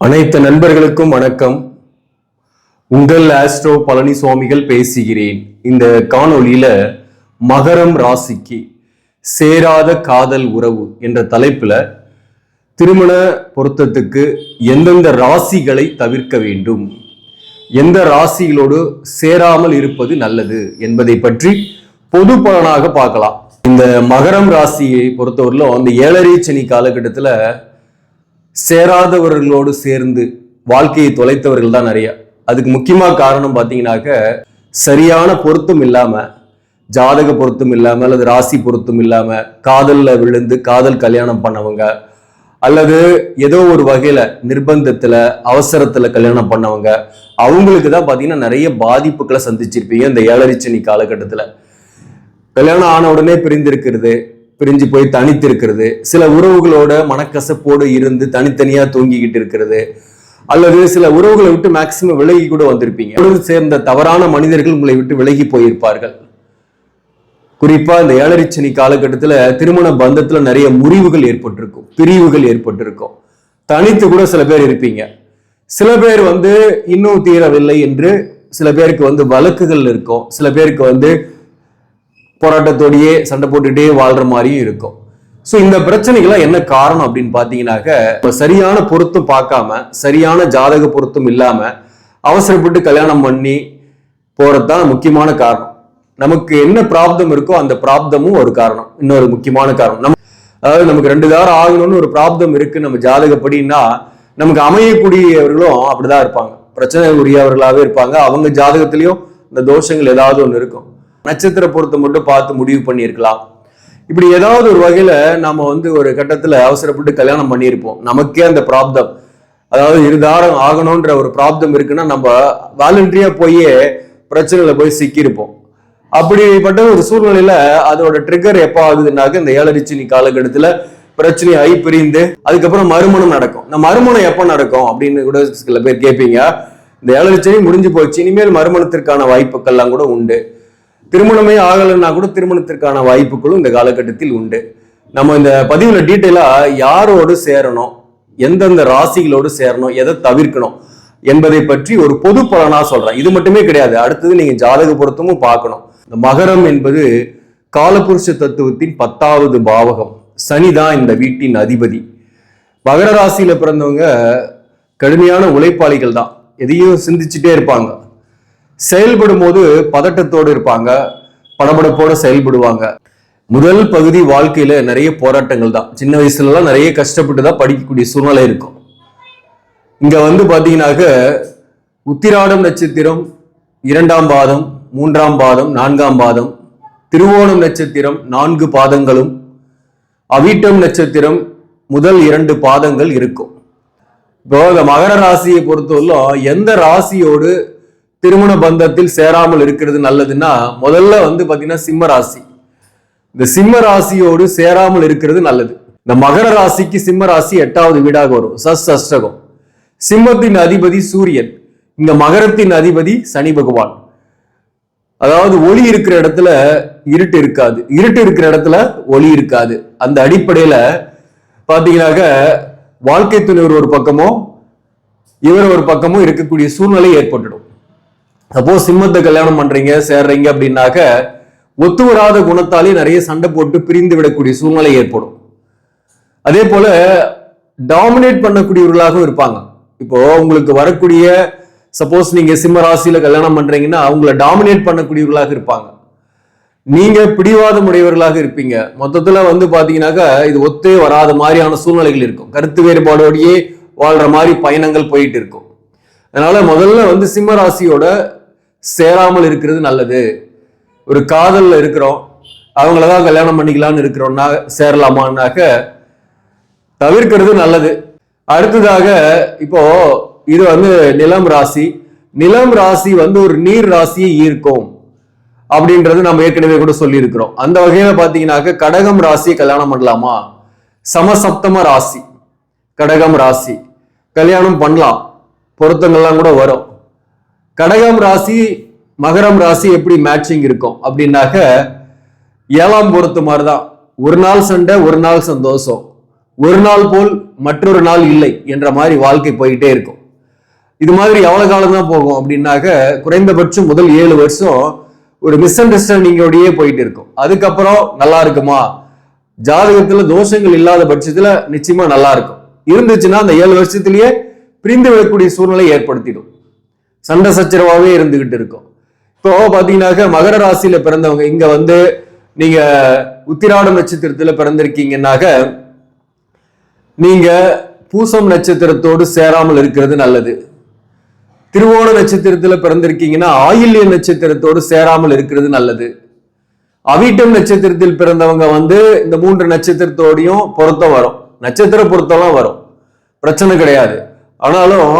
அனைத்து நண்பர்களுக்கும் வணக்கம். உங்கள் ஆஸ்ட்ரோ பழனி சுவாமிகள் பேசுகிறேன். இந்த காணொளியில மகரம் ராசிக்கு சேராத காதல் உறவு என்ற தலைப்புல திருமண பொருத்தத்துக்கு எந்தெந்த ராசிகளை தவிர்க்க வேண்டும்? எந்த ராசிகளோடு சேராமல் இருப்பது நல்லது என்பதை பற்றி பொது பலனாக பார்க்கலாம். இந்த மகரம் ராசியை பொறுத்தவரையிலும் அந்த ஏழரை சனி காலகட்டத்தில் சேராதவர்களோடு சேர்ந்து வாழ்க்கையை தொலைத்தவர்கள் தான் நிறையா. அதுக்கு முக்கியமாக காரணம் பார்த்தீங்கன்னாக்க சரியான பொருத்தம் இல்லாமல் ஜாதக பொருத்தம் இல்லாமல் அல்லது ராசி பொருத்தம் இல்லாமல் காதலில் விழுந்து காதல் கல்யாணம் பண்ணவங்க அல்லது ஏதோ ஒரு வகையில் நிர்பந்தத்தில் அவசரத்தில் கல்யாணம் பண்ணவங்க அவங்களுக்கு தான் பார்த்தீங்கன்னா நிறைய பாதிப்புகளை சந்திச்சிருப்பீங்க இந்த ஏழரிச்சனி காலகட்டத்தில். கல்யாணம் ஆன உடனே பிரிந்திருக்கிறது பிரிஞ்சு போய் தனித்து இருக்கிறது சில உறவுகளோட மனக்கசப்போடு இருந்து தனித்தனியா தூங்கிக்கிட்டு இருக்கிறது. அல்லது சில உறவுகளை விட்டு மேக்சிமம் விலகி கூட வந்திருப்பீங்க. சேர்ந்த தவறான மனிதர்கள் உங்களை விட்டு விலகி போயிருப்பார்கள். குறிப்பா இந்த ஏழரிச்சனி காலகட்டத்தில் காலகட்டத்துல திருமண பந்தத்துல நிறைய முறிவுகள் ஏற்பட்டிருக்கும். பிரிவுகள் ஏற்பட்டிருக்கும். தனித்து கூட சில பேர் இருப்பீங்க. சில பேர் வந்து இன்னும் தீரவில்லை என்று சில பேருக்கு வந்து வழக்குகள் இருக்கும். சில பேருக்கு வந்து போராட்டத்தோடையே சண்டை போட்டுட்டே வாழ்ற மாதிரியும் இருக்கும். ஸோ இந்த பிரச்சனைகள்லாம் என்ன காரணம் அப்படின்னு பார்த்தீங்கன்னாக்க சரியான பொருத்தம் பார்க்காம சரியான ஜாதக பொருத்தம் இல்லாம அவசரப்பட்டு கல்யாணம் பண்ணி போறதுதான் முக்கியமான காரணம். நமக்கு என்ன பிராப்தம் இருக்கோ அந்த பிராப்தமும் ஒரு காரணம். இன்னொரு முக்கியமான காரணம். நம்ம அதாவது நமக்கு ரெண்டு தாரம் ஆகணும்னு ஒரு பிராப்தம் இருக்கு நம்ம ஜாதகப்படின்னா நமக்கு அமையக்கூடியவர்களும் அப்படிதான் இருப்பாங்க. பிரச்சனை உரியவர்களாகவே இருப்பாங்க. அவங்க ஜாதகத்திலையும் இந்த தோஷங்கள் ஏதாவது ஒன்று இருக்கும். நட்சத்திர பொருத்தம் மட்டும் பார்த்து முடிவு பண்ணியிருக்கலாம். இப்படி ஏதாவது ஒரு வகையில நம்ம வந்து ஒரு கட்டத்துல அவசரப்பட்டு கல்யாணம் பண்ணியிருப்போம். நமக்கே அந்த பிராப்தம். அதாவது இருதாரம் ஆகணும்ன்ற ஒரு பிராப்தம் இருக்குன்னா நம்ம வாலண்டரியா போயே பிரச்சனையில போய் சிக்கியிருப்போம். அப்படிப்பட்ட ஒரு சூழ்நிலையில அதோட ட்ரிகர் எப்போ ஆகுதுன்னாக்க இந்த ஏழரிச்சினி காலகட்டத்துல பிரச்சனை பிரிந்து அதுக்கப்புறம் மறுமணம் நடக்கும். இந்த மறுமணம் எப்போ நடக்கும் அப்படின்னு கூட சில பேர் கேட்பீங்க இந்த ஏழரிச்சனி முடிஞ்சு போச்சு. இனிமேல் மறுமணத்திற்கான வாய்ப்புகள்லாம் கூட உண்டு. திருமணமே ஆகலைன்னா கூட திருமணத்திற்கான வாய்ப்புகளும் இந்த காலகட்டத்தில் உண்டு. நம்ம இந்த பதிவில் டீட்டெயிலாக யாரோடு சேரணும் எந்தெந்த ராசிகளோடு சேரணும் எதை தவிர்க்கணும் என்பதை பற்றி ஒரு பொது பலனாக சொல்கிறேன் இது மட்டுமே கிடையாது. அடுத்தது நீங்கள் ஜாதக பொருத்தமும் பார்க்கணும். இந்த மகரம் என்பது காலபுருஷ தத்துவத்தின் பத்தாவது பாவகம். சனிதான் இந்த வீட்டின் அதிபதி. மகர ராசியில் பிறந்தவங்க கடுமையான உழைப்பாளிகள் தான். எதையும் சிந்திச்சுட்டே இருப்பாங்க. செயல்படும் போது பதட்டத்தோடு இருப்பாங்க படபடப்போட செயல்படுவாங்க. முதல் பகுதி வாழ்க்கையில நிறைய போராட்டங்கள் தான். சின்ன வயசுலலாம் நிறைய கஷ்டப்பட்டு தான் படிக்கக்கூடிய சூழ்நிலை இருக்கும். இங்க வந்து பாத்தீங்கன்னாக்க உத்திராடம் நட்சத்திரம் இரண்டாம் பாதம் மூன்றாம் பாதம் நான்காம் பாதம் திருவோணம் நட்சத்திரம் நான்கு பாதங்களும் அவிட்டம் நட்சத்திரம் முதல் இரண்டு பாதங்கள் இருக்கும். இப்போ இந்த மகர ராசியை பொறுத்தவரையிலும் எந்த ராசியோடு திருமண பந்தத்தில் சேராமல் இருக்கிறது நல்லதுன்னா முதல்ல வந்து பாத்தீங்கன்னா சிம்ம ராசி. இந்த சிம்ம ராசியோடு சேராமல் இருக்கிறது நல்லது. இந்த மகர ராசிக்கு சிம்ம ராசி எட்டாவது வீடாக வரும். சஸ் அஷ்டகம். சிம்மத்தின் அதிபதி சூரியன். இந்த மகரத்தின் அதிபதி சனி பகவான். அதாவது ஒளி இருக்கிற இடத்துல இருட்டு இருக்காது. இருட்டு இருக்கிற இடத்துல ஒளி இருக்காது. அந்த அடிப்படையில பாத்தீங்கன்னாக்க வாழ்க்கை துணைவர் ஒரு பக்கமோ இவர் ஒரு பக்கமும் இருக்கக்கூடிய சூழ்நிலை ஏற்பட்டுடும். சப்போஸ் சிம்மத்தை கல்யாணம் பண்றீங்க சேர்றீங்க அப்படின்னாக்க ஒத்து வராத குணத்தாலே நிறைய சண்டை போட்டு பிரிந்து விடக்கூடிய சூழ்நிலை ஏற்படும். அதே போல டாமினேட் பண்ணக்கூடியவர்களாகவும் இருப்பாங்க. இப்போ உங்களுக்கு வரக்கூடிய சப்போஸ் நீங்க சிம்ம ராசியில கல்யாணம் பண்றீங்கன்னா அவங்கள டாமினேட் பண்ணக்கூடியவர்களாக இருப்பாங்க. நீங்க பிடிவாதம் உடையவர்களாக இருப்பீங்க. மொத்தத்துல வந்து பாத்தீங்கன்னாக்கா இது ஒத்தே வராத மாதிரியான சூழ்நிலைகள் இருக்கும். கருத்து வேறுபாடோடையே வாழ்ற மாதிரி பயணங்கள் போயிட்டு இருக்கும். அதனால முதல்ல வந்து சிம்ம ராசியோட சேராமல் இருக்கிறது நல்லது. ஒரு காதலில் இருக்கிறோம் அவங்கள தான் கல்யாணம் பண்ணிக்கலாம்னு இருக்கிறோம்னா சேரலாமான்னாக்க தவிர்க்கிறது நல்லது. அடுத்ததாக இப்போ இது வந்து நிலம் ராசி. நிலம் ராசி வந்து ஒரு நீர் ராசியை ஈர்க்கும் அப்படின்றது நம்ம ஏற்கனவே கூட சொல்லியிருக்கிறோம். அந்த வகையில பாத்தீங்கன்னாக்க கடகம் ராசியை கல்யாணம் பண்ணலாமா? சமசப்தம ராசி. கடகம் ராசி. கல்யாணம் பண்ணலாம். பொருத்தங்கள்லாம் கூட வரும். கடகம் ராசி மகரம் ராசி எப்படி மேட்சிங் இருக்கும்? அப்படின்னாக்க ஏழாம் பொருத்து மாதிரிதான் ஒரு நாள் சண்டை ஒரு நாள் சந்தோஷம். ஒரு நாள் போல் மற்றொரு நாள் இல்லை என்ற மாதிரி வாழ்க்கை போயிட்டே இருக்கும். இது மாதிரி எவ்வளவு காலம் தான் போகும்? அப்படின்னாக்க குறைந்தபட்சம் முதல் ஏழு வருஷம் ஒரு மிஸ் அண்டர்ஸ்டாண்டிங்கோடயே போயிட்டு இருக்கும். அதுக்கப்புறம் நல்லா இருக்குமா? ஜாதகத்துல தோஷங்கள் இல்லாத பட்சத்துல நிச்சயமா நல்லா இருக்கும். இருந்துச்சுன்னா அந்த ஏழு வருஷத்திலேயே பிரிந்து விடக்கூடிய சூழ்நிலை ஏற்படுத்திடும். சண்டை சச்சரவாகவே இருந்துகிட்டு இருக்கும். இப்போ பார்த்தீங்கன்னாக்க மகர ராசியில பிறந்தவங்க இங்க வந்து நீங்க உத்திராடம் நட்சத்திரத்துல பிறந்திருக்கீங்கன்னாக்க நீங்க பூசம் நட்சத்திரத்தோடு சேராமல் இருக்கிறது நல்லது. திருவோண நட்சத்திரத்துல பிறந்திருக்கீங்கன்னா ஆயில்ய நட்சத்திரத்தோடு சேராமல் இருக்கிறது நல்லது. அவிட்டம் நட்சத்திரத்தில் பிறந்தவங்க வந்து இந்த மூன்று நட்சத்திரத்தோடையும் பொருத்தம் வரும். நட்சத்திர பொருத்தம்லாம் வரும். பிரச்சனை கிடையாது. ஆனாலும்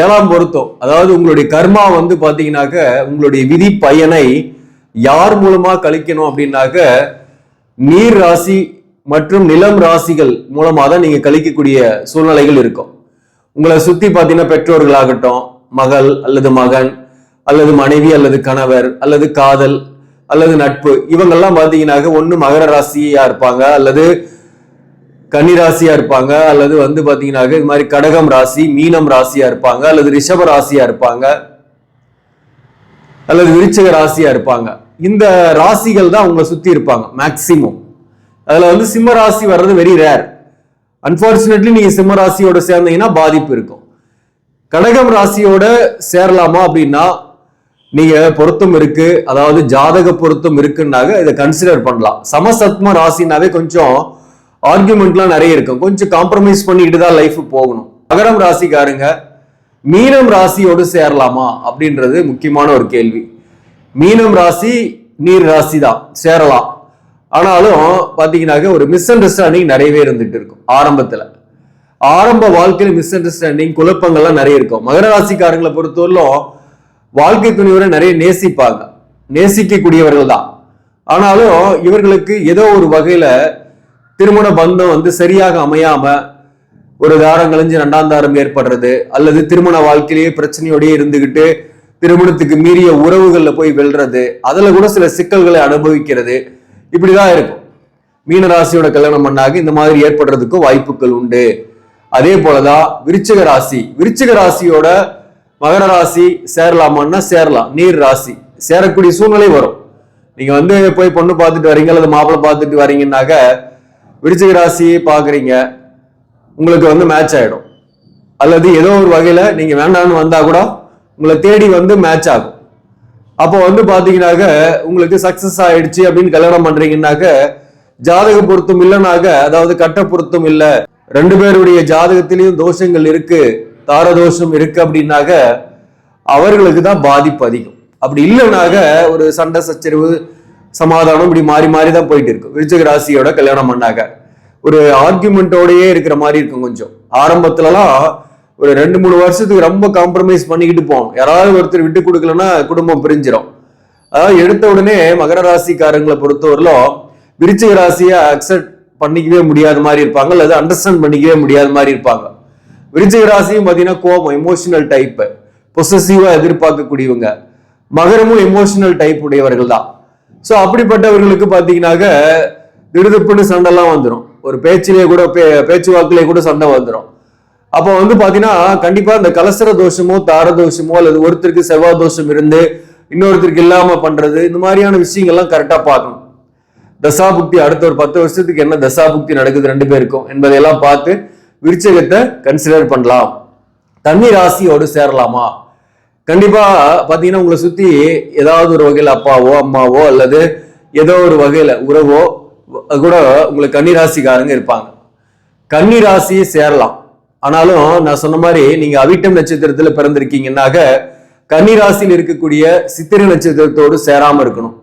ஏழாம் பொருத்தம். அதாவது உங்களுடைய கர்மா வந்து பார்த்தீங்கன்னாக்க உங்களுடைய விதி பயனை யார் மூலமாக கழிக்கணும் அப்படின்னாக்க நீர் ராசி மற்றும் நிலம் ராசிகள் மூலமாக தான் நீங்கள் கழிக்கக்கூடிய சூழ்நிலைகள் இருக்கும். உங்களை சுற்றி பார்த்தீங்கன்னா பெற்றோர்களாகட்டும் மகள் அல்லது மகன் அல்லது மனைவி அல்லது கணவர் அல்லது காதல் அல்லது நட்பு இவங்கெல்லாம் பார்த்தீங்கன்னாக்க ஒன்று மகர ராசியாக இருப்பாங்க அல்லது கன்னிராசியா இருப்பாங்க அல்லது வந்து பாத்தீங்கன்னாக்க இது மாதிரி கடகம் ராசி மீனம் ராசியா இருப்பாங்க அல்லது ரிஷப ராசியா இருப்பாங்க அல்லது விருச்சக ராசியா இருப்பாங்க. இந்த ராசிகள் தான் அவங்களை சுத்தி இருப்பாங்க மேக்சிமம் அதுல வந்து சிம்ம ராசி வர்றது வெரி ரேர் அன்பார்ச்சுனேட்லி நீங்க சிம்ம ராசியோட சேர்ந்தீங்கன்னா பாதிப்பு இருக்கும். கடகம் ராசியோட சேரலாமா அப்படின்னா நீங்க பொருத்தம் இருக்கு அதாவது ஜாதக பொருத்தம் இருக்குன்னாக இதை கன்சிடர் பண்ணலாம். சமசத்ம ராசினாவே கொஞ்சம் ஆர்குமெண்ட்லாம் நிறைய இருக்கும். கொஞ்சம் காம்ப்ரமைஸ் பண்ணிட்டு தான் லைஃப் போகணும். மகரம் ராசிக்காரங்க மீனம் ராசியோடு சேரலாமா அப்படின்றது முக்கியமான ஒரு கேள்வி. மீனம் ராசி நீர் ராசி தான். சேரலாம். ஆனாலும் பார்த்தீங்கன்னாக்க ஒரு மிஸ் அண்டர்ஸ்டாண்டிங் நிறையவே இருந்துட்டு இருக்கும் ஆரம்பத்தில். ஆரம்ப வாழ்க்கையில் மிஸ் அண்டர்ஸ்டாண்டிங் குழப்பங்கள்லாம் நிறைய இருக்கும். மகர ராசிக்காரங்களை பொறுத்தவரையிலும் வாழ்க்கை துணிவரை நிறைய நேசிப்பாங்க. நேசிக்கக்கூடியவர்கள் தான். ஆனாலும் இவர்களுக்கு ஏதோ ஒரு வகையில் திருமண பந்தம் வந்து சரியாக அமையாம ஒரு தாரம் கழிஞ்சு ரெண்டாம் தாரம் ஏற்படுறது அல்லது திருமண வாழ்க்கையிலேயே பிரச்சனையோடயே இருந்துகிட்டு திருமணத்துக்கு மீறிய உறவுகள்ல போய் வெல்றது அதுல கூட சில சிக்கல்களை அனுபவிக்கிறது. இப்படிதான் இருக்கும். மீன ராசியோட கல்யாணம் பண்ணாக இந்த மாதிரி ஏற்படுறதுக்கும் வாய்ப்புகள் உண்டு. அதே போலதான் விருச்சிக ராசி. விருச்சிக ராசியோட மகர ராசி சேரலாமான்னா சேரலாம். நீர் ராசி. சேரக்கூடிய சூழ்நிலை வரும். நீங்க வந்து போய் பொண்ணு பார்த்துட்டு வரீங்க அல்லது மாப்பிள்ளை பார்த்துட்டு வரீங்கன்னாக்க விருச்சிக ராசியை பார்க்குறீங்க உங்களுக்கு வந்து மேட்ச் ஆகிடும் அல்லது ஏதோ ஒரு வகையில் நீங்கள் வேண்டாம்னு வந்தால் கூட உங்களை தேடி வந்து மேட்ச் ஆகும். அப்போ வந்து பார்த்தீங்கன்னாக்க உங்களுக்கு சக்ஸஸ் ஆயிடுச்சு அப்படின்னு கல்யாணம் பண்ணுறீங்கன்னாக்க ஜாதக பொருத்தம் இல்லைனாக்க அதாவது கட்ட பொருத்தம் இல்லை ரெண்டு பேருடைய ஜாதகத்திலையும் தோஷங்கள் இருக்கு தாரதோஷம் இருக்கு அப்படின்னாக்க அவர்களுக்கு தான் பாதிப்பு அதிகம். அப்படி இல்லைனாக்க ஒரு சண்டை சச்சரவு சமாதானம் இப்படி மாறி மாறி தான் போயிட்டு இருக்கு விருச்சிக ராசியோட கல்யாணம் பண்ணாக்க ஒரு ஆர்குமெண்டோடயே இருக்கிற மாதிரி இருக்கும் கொஞ்சம். ஆரம்பத்துலலாம் ஒரு ரெண்டு மூணு வருஷத்துக்கு ரொம்ப காம்ப்ரமைஸ் பண்ணிக்கிட்டு போவோம். யாராவது ஒருத்தர் விட்டு கொடுக்கலன்னா குடும்பம் பிரிஞ்சிடும் அதாவது எடுத்த உடனே மகர ராசிக்காரங்களை பொறுத்தவரையிலும் விருச்சிக ராசியை அக்செப்ட் பண்ணிக்கவே முடியாத மாதிரி இருப்பாங்க. அல்லது அண்டர்ஸ்டாண்ட் பண்ணிக்கவே முடியாத மாதிரி இருப்பாங்க. விருச்சிக ராசியும் பார்த்தீங்கன்னா கோபம் எமோஷனல் டைப்பு பொசசிவா எதிர்பார்க்கக்கூடியவங்க. மகரமும் எமோஷனல் டைப் உடையவர்கள் தான். ஸோ அப்படிப்பட்டவர்களுக்கு பார்த்தீங்கன்னாக்க திடுதுப்புன்னு சண்டைலாம் வந்துடும் ஒரு பேச்சிலே கூட பே பேச்சுவாக்கிலே கூட சண்டை வந்துடும் அப்போ வந்து பார்த்தீங்கன்னா கண்டிப்பாக இந்த கலசர தோஷமோ தார தோஷமோ அல்லது ஒருத்தருக்கு செவ்வாய் தோஷம் இருந்து இன்னொருத்தருக்கு இல்லாமல் பண்ணுறது இந்த மாதிரியான விஷயங்கள்லாம் கரெக்டாக பார்க்கணும். தசாபுக்தி அடுத்த ஒரு பத்து வருஷத்துக்கு என்ன தசாபுக்தி நடக்குது ரெண்டு பேருக்கும் என்பதையெல்லாம் பார்த்து விருச்சகத்தை கன்சிடர் பண்ணலாம். தண்ணி ராசியோடு சேரலாமா? கண்டிப்பா பாத்தீங்கன்னா உங்களை சுத்தி ஏதாவது ஒரு வகையில் அப்பாவோ அம்மாவோ அல்லது ஏதோ ஒரு வகையில உறவோ கூட உங்களுக்கு கன்னி ராசிக்காரங்க இருப்பாங்க. கன்னிராசி சேரலாம். ஆனாலும் நான் சொன்ன மாதிரி நீங்க அவிட்டம் நட்சத்திரத்துல பிறந்திருக்கீங்கன்னாக்க கன்னிராசியில் இருக்கக்கூடிய சித்திரை நட்சத்திரத்தோடு சேராம இருக்கணும்.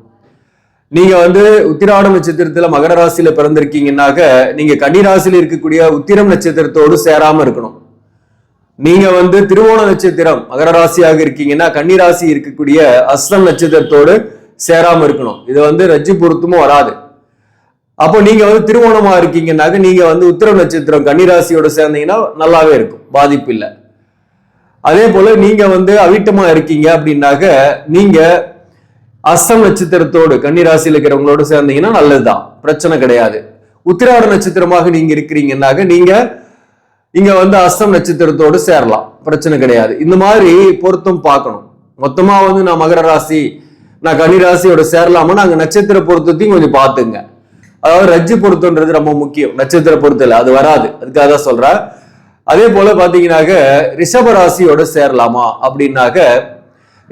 நீங்க வந்து உத்திராடம் நட்சத்திரத்துல மகர ராசியில பிறந்திருக்கீங்கன்னாக்க நீங்க கன்னிராசியில் இருக்கக்கூடிய உத்திரம் நட்சத்திரத்தோடு சேராம இருக்கணும். நீங்க வந்து திருவோண நட்சத்திரம் மகர ராசியாக இருக்கீங்கன்னா கன்னிராசி இருக்கக்கூடிய அஸ்லம் நட்சத்திரத்தோடு சேராம இருக்கணும். இது வந்து ரஜ்ஜி பொருத்தமும் வராது. அப்போ நீங்க வந்து திருவோணமா இருக்கீங்கன்னாக்க நீங்க வந்து உத்திர நட்சத்திரம் கன்னிராசியோட சேர்ந்தீங்கன்னா நல்லாவே இருக்கும். பாதிப்பு இல்லை. அதே போல நீங்க வந்து அவிட்டமா இருக்கீங்க அப்படின்னாக்க நீங்க அஸ்தம் நட்சத்திரத்தோடு கன்னிராசியில் இருக்கிறவங்களோட சேர்ந்தீங்கன்னா நல்லதுதான். பிரச்சனை கிடையாது. உத்திராட நட்சத்திரமாக நீங்க இருக்கிறீங்கன்னாக்க நீங்க இங்க வந்து அஸ்தம் நட்சத்திரத்தோடு சேரலாம். பிரச்சனை கிடையாது. இந்த மாதிரி பொருத்தம் பார்க்கணும். மொத்தமா வந்து நான் மகர ராசி நான் கனி ராசியோட சேரலாமா? அங்க நட்சத்திர பொருத்தத்தையும் கொஞ்சம் பார்த்துங்க. அதாவது ரஜ்ஜு பொருத்தம்ன்றது ரொம்ப முக்கியம். நட்சத்திர பொருத்தம் அது வராது. அதுக்காக தான் சொல்றேன். அதே போல பாத்தீங்கன்னாக்க ரிஷப ராசியோட சேரலாமா? அப்படின்னாக்க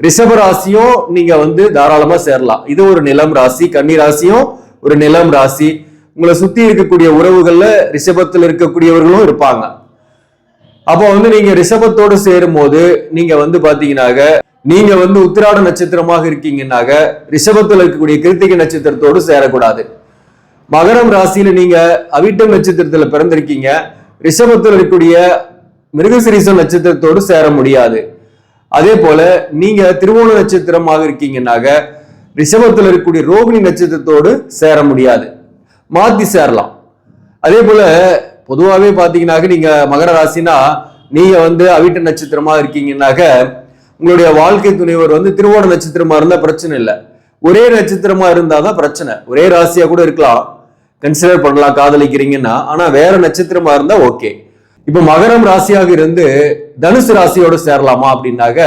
ரிஷப ராசியும் நீங்க வந்து தாராளமா சேரலாம். இது ஒரு நிலம் ராசி கன்னி ராசியும் ஒரு நிலம் ராசி. உங்களை சுத்தி இருக்கக்கூடிய உறவுகள்ல ரிஷபத்தில் இருக்கக்கூடியவர்களும் இருப்பாங்க. அப்போ வந்து நீங்க ரிஷபத்தோடு சேரும் போது நீங்க வந்து பாத்தீங்கன்னாக்க நீங்க வந்து உத்திராட நட்சத்திரமாக இருக்கீங்கன்னாக்க ரிஷபத்தில் இருக்கக்கூடிய கிருத்திகை நட்சத்திரத்தோடு சேரக்கூடாது. மகரம் ராசியில நீங்க அவிட்டம் நட்சத்திரத்துல பிறந்திருக்கீங்க. ரிஷபத்தில் இருக்கக்கூடிய மிருகசிரீசம் நட்சத்திரத்தோடு சேர முடியாது. அதே போல நீங்க திருவோண நட்சத்திரமாக இருக்கீங்கன்னாக்க ரிஷபத்தில் இருக்கக்கூடிய ரோகிணி நட்சத்திரத்தோடு சேர முடியாது. மாத்தி சேரலாம். அதே போல பொதுவாகவே பார்த்தீங்கன்னாக்க நீங்க மகர ராசினா நீங்க வந்து அவிட்ட நட்சத்திரமா இருக்கீங்கன்னாக்க உங்களுடைய வாழ்க்கை துணைவர் வந்து திருவோண நட்சத்திரமா இருந்தா பிரச்சனை இல்லை. ஒரே நட்சத்திரமா இருந்தாதான் பிரச்சனை. ஒரே ராசியா கூட இருக்கலாம். கன்சிடர் பண்ணலாம் காதலிக்கிறீங்கன்னா. ஆனா வேற நட்சத்திரமா இருந்தா ஓகே. இப்ப மகரம் ராசியாக இருந்து தனுசு ராசியோடு சேரலாமா அப்படின்னாக்க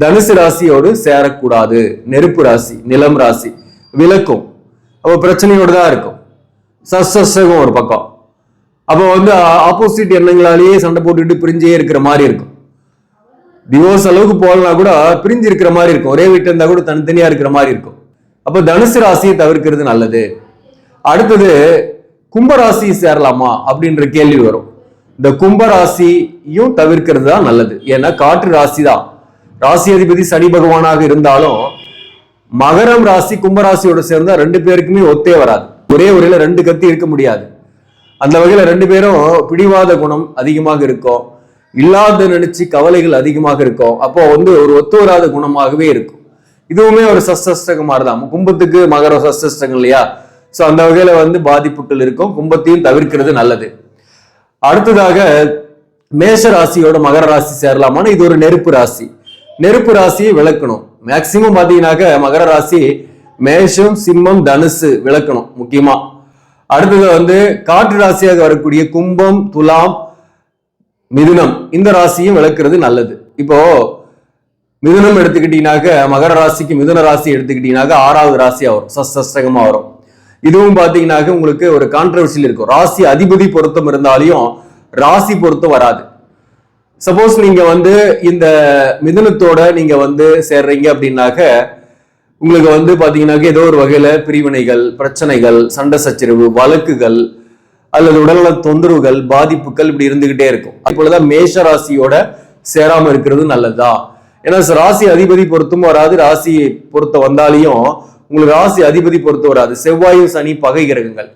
தனுசு ராசியோடு சேரக்கூடாது. நெருப்பு ராசி நிலம் ராசி விளக்கும். அப்போ பிரச்சனையோடு தான் இருக்கும். சஸ்தகம் ஒரு பக்கம். அப்போ வந்து ஆப்போசிட் எண்ணங்களாலேயே சண்டை போட்டுக்கிட்டு பிரிஞ்சே இருக்கிற மாதிரி இருக்கும். டிவோர்ஸ் அளவுக்கு போகலனா கூட பிரிஞ்சு இருக்கிற மாதிரி இருக்கும். ஒரே வீட்டில் இருந்தால் கூட தனித்தனியா இருக்கிற மாதிரி இருக்கும். அப்போ தனுசு ராசியை தவிர்க்கிறது நல்லது. அடுத்தது கும்பராசி சேரலாமா அப்படின்ற கேள்வி வரும். இந்த கும்பராசியும் தவிர்க்கிறது தான் நல்லது. ஏன்னா காற்று ராசி தான். ராசி அதிபதி சனி பகவானாக இருந்தாலும் மகரம் ராசி கும்பராசியோட சேர்ந்தா ரெண்டு பேருக்குமே ஒத்தே வராது. ஒரே உரையில ரெண்டு கத்தி இருக்க முடியாது. அந்த வகையில் ரெண்டு பேரும் பிடிவாத குணம் அதிகமாக இருக்கும் இல்லாத நினைச்சு கவலைகள் அதிகமாக இருக்கும் அப்போ வந்து ஒரு ஒத்து வராத குணமாகவே இருக்கும். இதுவுமே ஒரு சஸ்தஷ்டகம் மாதிரிதான். கும்பத்துக்கு மகர சஸ்தஷ்டங்கள் இல்லையா? ஸோ அந்த வகையில வந்து பாதிப்புகள் இருக்கும். கும்பத்தையும் தவிர்க்கிறது நல்லது. அடுத்ததாக மேஷ ராசியோட மகர ராசி சேரலாமான்னு இது ஒரு நெருப்பு ராசி. நெருப்பு ராசியை விளக்கணும். மேக்சிமம் பார்த்தீங்கன்னாக்க மகர ராசி மேஷம் சிம்மம் தனுசு விளக்கணும் முக்கியமாக அடுத்தது வந்து காற்று ராசியாக வரக்கூடிய கும்பம் துலாம் மிதுனம். இந்த ராசியும் விளக்குறது நல்லது. இப்போ மிதுனம் எடுத்துக்கிட்டீங்கன்னாக்க மகர ராசிக்கு மிதுன ராசி எடுத்துக்கிட்டீங்கன்னாக்க ஆறாவது ராசியா வரும். சஸ்தஸ்தகமா வரும். இதுவும் பாத்தீங்கன்னாக்க உங்களுக்கு ஒரு கான்ட்ரவர்சியில் இருக்கும். ராசி அதிபதி பொருத்தம் இருந்தாலையும் ராசி பொருத்தம் வராது. சப்போஸ் நீங்க வந்து இந்த மிதுனத்தோட நீங்க வந்து சேர்றீங்க அப்படின்னாக்க உங்களுக்கு வந்து பாத்தீங்கன்னாக்க ஏதோ ஒரு வகையில பிரிவினைகள் பிரச்சனைகள் சண்டை சச்சரவு வழக்குகள் அல்லது உடல்நல தொந்தரவுகள் பாதிப்புகள் இப்படி இருந்துகிட்டே இருக்கும். இப்பொழுதுதான் மேஷ ராசியோட சேராம இருக்கிறது நல்லதா? ஏன்னா ராசி அதிபதி பொருத்தும் வராது. ராசி பொருத்த வந்தாலையும் உங்களுக்கு ராசி அதிபதி பொறுத்து வராது. செவ்வாயும் சனி பகை கிரகங்கள்.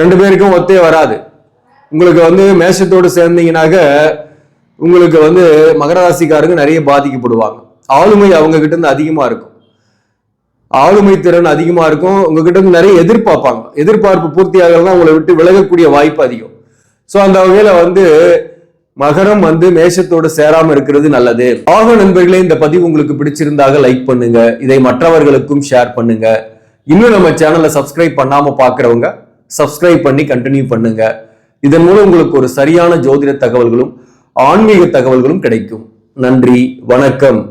ரெண்டு பேருக்கும் ஒத்தே வராது. உங்களுக்கு வந்து மேஷத்தோடு சேர்ந்தீங்கன்னாக்க உங்களுக்கு வந்து மகர ராசிக்காரங்க நிறைய பாதிக்கப்படுவாங்க. ஆளுமை அவங்க கிட்ட இருந்து அதிகமா இருக்கும். ஆளுமை திறன் அதிகமாக இருக்கும். உங்ககிட்ட இருந்து நிறைய எதிர்பார்ப்பாங்க. எதிர்பார்ப்பு பூர்த்தி உங்களை விட்டு விலகக்கூடிய வாய்ப்பு அதிகம். ஸோ அந்த வகையில் வந்து மகரம் வந்து மேஷத்தோடு சேராமல் இருக்கிறது நல்லது. ஆக நண்பர்களே இந்த பதிவு உங்களுக்கு பிடிச்சிருந்தாக லைக் பண்ணுங்க. இதை மற்றவர்களுக்கும் ஷேர் பண்ணுங்க. இன்னும் நம்ம சேனலை சப்ஸ்கிரைப் பண்ணாமல் பார்க்குறவங்க சப்ஸ்கிரைப் பண்ணி கண்டினியூ பண்ணுங்க. இதன் மூலம் உங்களுக்கு ஒரு சரியான ஜோதிட தகவல்களும் ஆன்மீக தகவல்களும் கிடைக்கும். நன்றி வணக்கம்.